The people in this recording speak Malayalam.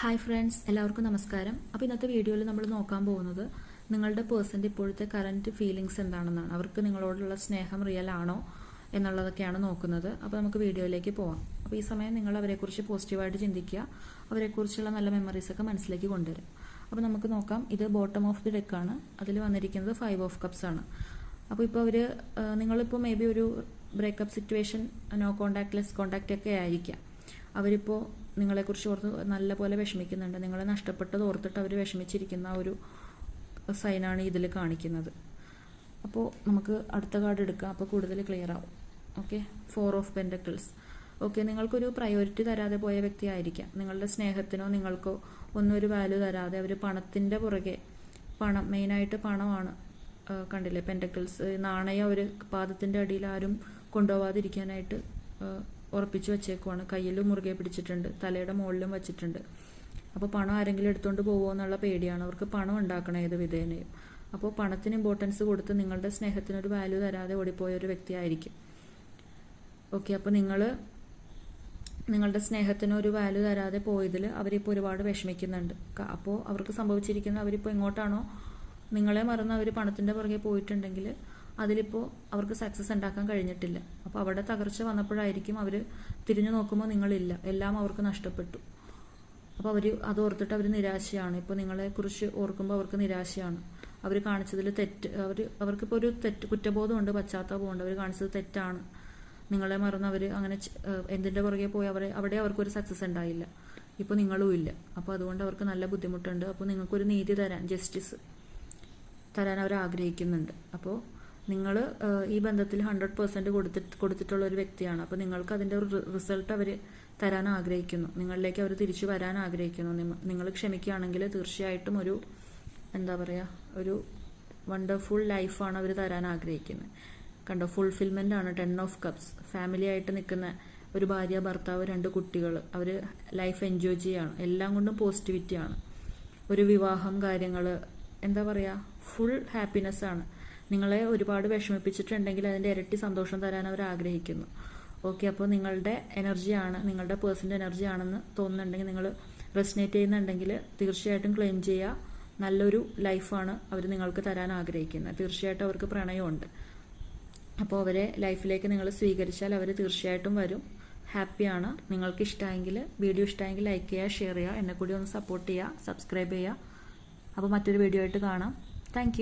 ഹായ് ഫ്രണ്ട്സ് എല്ലാവർക്കും നമസ്കാരം. അപ്പോൾ ഇന്നത്തെ വീഡിയോയിൽ നമ്മൾ നോക്കാൻ പോകുന്നത് നിങ്ങളുടെ പേഴ്സന്റെ ഇപ്പോഴത്തെ കറന്റ് ഫീലിങ്സ് എന്താണെന്നാണ്. അവർക്ക് നിങ്ങളോടുള്ള സ്നേഹം റിയൽ ആണോ എന്നുള്ളതൊക്കെയാണ് നോക്കുന്നത്. അപ്പോൾ നമുക്ക് വീഡിയോയിലേക്ക് പോവാം. അപ്പോൾ ഈ സമയം നിങ്ങൾ അവരെക്കുറിച്ച് പോസിറ്റീവായിട്ട് ചിന്തിക്കുക. അവരെക്കുറിച്ചുള്ള നല്ല മെമ്മറീസൊക്കെ മനസ്സിലേക്ക് കൊണ്ടുവരും അപ്പോൾ നമുക്ക് നോക്കാം. ഇത് ബോട്ടം ഓഫ് ദി ഡെക്ക് ആണ്. അതിൽ വന്നിരിക്കുന്നത് ഫൈവ് ഓഫ് കപ്സ് ആണ്. അപ്പോൾ ഇപ്പോൾ അവർ നിങ്ങളിപ്പോൾ മേ ബി ഒരു breakup situation no contact less contact ഒക്കെ ആയിരിക്കാം. അവരിപ്പോൾ നിങ്ങളെക്കുറിച്ച് ഓർത്ത് നല്ല പോലെ വിഷമിക്കുന്നുണ്ട്. നിങ്ങളെ നഷ്ടപ്പെട്ടത് ഓർത്തിട്ട് അവർ വിഷമിച്ചിരിക്കുന്ന ഒരു സൈനാണ് ഇതിൽ കാണിക്കുന്നത്. അപ്പോൾ നമുക്ക് അടുത്ത കാർഡ് എടുക്കാം. അപ്പോൾ കൂടുതൽ ക്ലിയർ ആവും. Okay four of pentacles okay നിങ്ങൾക്കൊരു പ്രയോറിറ്റി തരാതെ പോയ വ്യക്തി ആയിരിക്കാം. നിങ്ങളുടെ സ്നേഹത്തിനോ നിങ്ങൾക്കോ ഒന്നും ഒരു വാല്യൂ തരാതെ അവർ പണത്തിന്റെ പുറകെ പണം മെയിനായിട്ട് പണമാണ് കണ്ടില്ലേ? പെൻഡക്കിൾസ് നാണയം ഒരു പാദത്തിന്റെ അടിയിൽ ആരും കൊണ്ടുപോകാതിരിക്കാനായിട്ട് ആ, ഉറപ്പിച്ചു വെച്ചേക്കുവാണ്. കയ്യിലും മുറുകെ പിടിച്ചിട്ടുണ്ട്. തലയുടെ മുകളിലും വെച്ചിട്ടുണ്ട്. അപ്പോൾ പണം ആരെങ്കിലും എടുത്തുകൊണ്ട് പോവോ എന്നുള്ള പേടിയാണ്. അവർക്ക് പണം ഉണ്ടാക്കണം ഏത് വിധേനയും. അപ്പോൾ പണത്തിന് ഇമ്പോർട്ടൻസ് കൊടുത്ത് നിങ്ങളുടെ സ്നേഹത്തിനൊരു വാല്യൂ തരാതെ ഓടിപ്പോയ ഒരു വ്യക്തിയായിരിക്കും. ഓക്കെ അപ്പോൾ നിങ്ങൾ നിങ്ങളുടെ സ്നേഹത്തിന് ഒരു വാല്യൂ തരാതെ പോയതിൽ അവരിപ്പോൾ ഒരുപാട് വിഷമിക്കുന്നുണ്ട്. അപ്പോൾ അവർക്ക് സംഭവിച്ചിരിക്കുന്ന അവരിപ്പോൾ എങ്ങോട്ടാണോ നിങ്ങളെ മറന്ന് അവർ പണത്തിന്റെ പുറകെ പോയിട്ടുണ്ടെങ്കിൽ അതിലിപ്പോൾ അവർക്ക് സക്സസ് ഉണ്ടാക്കാൻ കഴിഞ്ഞിട്ടില്ല. അപ്പോൾ അവിടെ തകർച്ച വന്നപ്പോഴായിരിക്കും അവർ തിരിഞ്ഞു നോക്കുമ്പോൾ നിങ്ങളില്ല. എല്ലാം അവർക്ക് നഷ്ടപ്പെട്ടു. അപ്പോൾ അവർ അത് ഓർത്തിട്ട് അവർ നിരാശയാണ്. ഇപ്പോൾ നിങ്ങളെക്കുറിച്ച് ഓർക്കുമ്പോൾ അവർക്ക് നിരാശയാണ്. അവർ കാണിച്ചതിൽ തെറ്റ് അവർ അവർക്കിപ്പോൾ ഒരു തെറ്റ് കുറ്റബോധമുണ്ട് പശ്ചാത്താപമുണ്ട് അവർ കാണിച്ചത് തെറ്റാണ്. നിങ്ങളെ മറന്ന് അവർ അങ്ങനെ എന്തിന്റെ പുറകെ പോയി അവരെ അവിടെ അവർക്കൊരു സക്സസ് ഉണ്ടായില്ല. ഇപ്പോൾ നിങ്ങളും ഇല്ല. അപ്പോൾ അതുകൊണ്ട് അവർക്ക് നല്ല ബുദ്ധിമുട്ടുണ്ട്. അപ്പോൾ നിങ്ങൾക്കൊരു നീതി തരാൻ ജസ്റ്റിസ് തരാൻ അവർ ആഗ്രഹിക്കുന്നുണ്ട്. അപ്പോൾ നിങ്ങൾ ഈ ബന്ധത്തിൽ ഹൺഡ്രഡ് പെർസെന്റ് കൊടുത്തിട്ട് കൊടുത്തിട്ടുള്ള ഒരു വ്യക്തിയാണ്. അപ്പോൾ നിങ്ങൾക്ക് അതിന്റെ ഒരു റിസൾട്ട് അവർ തരാൻ ആഗ്രഹിക്കുന്നു. നിങ്ങളിലേക്ക് അവർ തിരിച്ചു വരാൻ ആഗ്രഹിക്കുന്നു. നിങ്ങൾ ക്ഷമിക്കുകയാണെങ്കിൽ തീർച്ചയായിട്ടും ഒരു എന്താ പറയുക ഒരു വണ്ടർഫുൾ ലൈഫാണ് അവർ തരാൻ ആഗ്രഹിക്കുന്നത്. കണ്ടോ ഫുൾഫിൽമെന്റ് ആണ് ടെൻ ഓഫ് കപ്സ് ഫാമിലി ആയിട്ട് നിൽക്കുന്ന ഒരു ഭാര്യ ഭർത്താവ് രണ്ട് കുട്ടികൾ അവർ ലൈഫ് എൻജോയ് ചെയ്യുകയാണ്. എല്ലാം കൊണ്ടും പോസിറ്റിവിറ്റിയാണ് ഒരു വിവാഹം കാര്യങ്ങൾ എന്താ പറയുക ഫുൾ ഹാപ്പിനെസ് ആണ്. നിങ്ങളെ ഒരുപാട് വിഷമിപ്പിച്ചിട്ടുണ്ടെങ്കിൽ അതിന്റെ ഇരട്ടി സന്തോഷം തരാൻ അവർ ആഗ്രഹിക്കുന്നു. ഓക്കെ അപ്പോൾ നിങ്ങളുടെ എനർജിയാണ് നിങ്ങളുടെ പേഴ്സന്റെ എനർജി ആണെന്ന് തോന്നുന്നുണ്ടെങ്കിൽ നിങ്ങൾ റെസിനേറ്റ് ചെയ്യുന്നുണ്ടെങ്കിൽ തീർച്ചയായിട്ടും ക്ലെയിം ചെയ്യുക. നല്ലൊരു ലൈഫാണ് അവർ നിങ്ങൾക്ക് തരാൻ ആഗ്രഹിക്കുന്നത്. തീർച്ചയായിട്ടും അവർക്ക് പ്രണയമുണ്ട്. അപ്പോൾ അവരെ ലൈഫിലേക്ക് നിങ്ങൾ സ്വീകരിച്ചാൽ അവർ തീർച്ചയായിട്ടും വരും. ഹാപ്പിയാണ് നിങ്ങൾക്ക് ഇഷ്ടമെങ്കിൽ വീഡിയോ ഇഷ്ടമെങ്കിൽ ലൈക്ക് ചെയ്യുക ഷെയർ ചെയ്യുക. എന്നെ കൂടി ഒന്ന് സപ്പോർട്ട് ചെയ്യുക സബ്സ്ക്രൈബ് ചെയ്യുക. അപ്പോൾ മറ്റൊരു വീഡിയോ ആയിട്ട് കാണാം. താങ്ക്